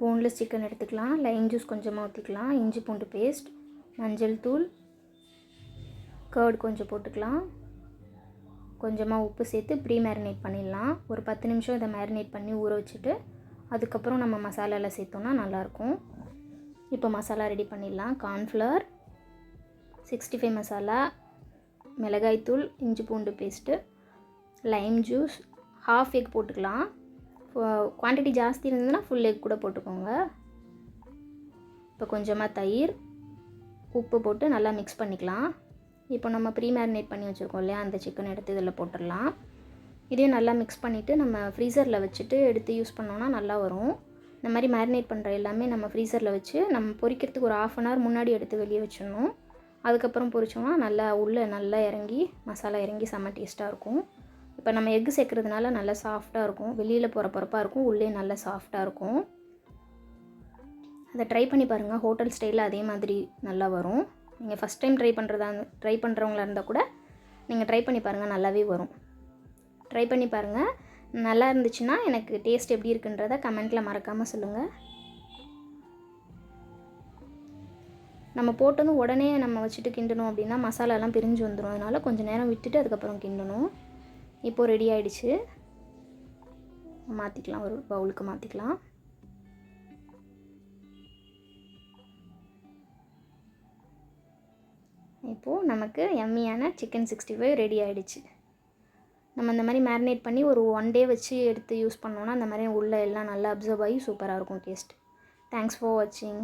Boneless chicken எடுத்துக்கலாம். Lime juice கொஞ்சமாக ஊற்றிக்கலாம் இஞ்சி பூண்டு பேஸ்ட் மஞ்சள் தூள் கர்டு கொஞ்சம் போட்டுக்கலாம். கொஞ்சமாக உப்பு சேர்த்து ப்ரீ மேரினேட் பண்ணிடலாம். ஒரு பத்து நிமிஷம் இதை மேரினேட் பண்ணி ஊற வச்சுட்டு அதுக்கப்புறம் நம்ம மசாலாவில் சேர்த்தோன்னா நல்லாயிருக்கும். இப்போ மசாலா ரெடி பண்ணிடலாம். கார்ன்ஃப்ளவர் சிக்ஸ்டி ஃபைவ் மசாலா மிளகாய்த்தூள் இஞ்சி பூண்டு paste lime juice half egg போட்டுக்கலாம். குவான்டிட்டி ஜாஸ்தி இருந்ததுன்னா ஃபுல் எக் கூட போட்டுக்கோங்க. இப்போ கொஞ்சமாக தயிர் உப்பு போட்டு நல்லா மிக்ஸ் பண்ணிக்கலாம். இப்போ நம்ம ப்ரீ மேரினேட் பண்ணி வச்சுருக்கோம் இல்லையா? அந்த சிக்கன் எடுத்து இதில் போட்டுடலாம். இதையும் நல்லா மிக்ஸ் பண்ணிவிட்டு நம்ம ஃப்ரீசரில் வச்சுட்டு எடுத்து யூஸ் பண்ணோன்னா நல்லா வரும். இந்த மாதிரி மேரினேட் பண்ணுற எல்லாமே நம்ம ஃப்ரீசரில் வச்சு நம்ம பொரிக்கிறதுக்கு ஒரு ஆஃப் அன் ஹவர் முன்னாடி எடுத்து வெளியே வச்சிடணும். அதுக்கப்புறம் பொரிச்சோம்னா நல்லா உள்ளே நல்லா இறங்கி மசாலா இறங்கி செம்ம டேஸ்ட்டாக இருக்கும். இப்போ நம்ம எக்கு சேர்க்குறதுனால நல்லா சாஃப்டாக இருக்கும். வெளியில் போகிற பொறப்பாக இருக்கும். உள்ளே நல்லா சாஃப்டாக இருக்கும். அதை ட்ரை பண்ணி பாருங்கள் ஹோட்டல் ஸ்டைலில் அதே மாதிரி நல்லா வரும். நீங்கள் ஃபஸ்ட் டைம் ட்ரை பண்ணுறதா ட்ரை பண்ணுறவங்களா இருந்தால் கூட நீங்கள் ட்ரை பண்ணி பாருங்கள் நல்லாவே வரும். ட்ரை பண்ணி பாருங்கள் நல்லா இருந்துச்சுன்னா எனக்கு டேஸ்ட் எப்படி இருக்குன்றத கமெண்ட்டில் மறக்காமல் சொல்லுங்கள் நம்ம போட்டதும் உடனே நம்ம வச்சுட்டு கிண்டணும் அப்படின்னா மசாலாலாம் பிரிஞ்சு வந்துடும் அதனால் கொஞ்சம் நேரம் விட்டுட்டு அதுக்கப்புறம் கிண்டணும். இப்போது ரெடி ஆகிடுச்சு மாற்றிக்கலாம் ஒரு பவுலுக்கு மாற்றிக்கலாம் இப்போது நமக்கு எம்மியான சிக்கன் சிக்ஸ்டி ஃபைவ் ரெடி ஆகிடுச்சு நம்ம இந்த மாதிரி மேரினேட் பண்ணி ஒரு ஒன் டே வச்சு எடுத்து யூஸ் பண்ணோன்னா அந்த மாதிரி உள்ளே எல்லாம் நல்லா அப்சர்வ் ஆகி சூப்பராக இருக்கும் டேஸ்ட் தேங்க்ஸ் ஃபார் வாட்சிங்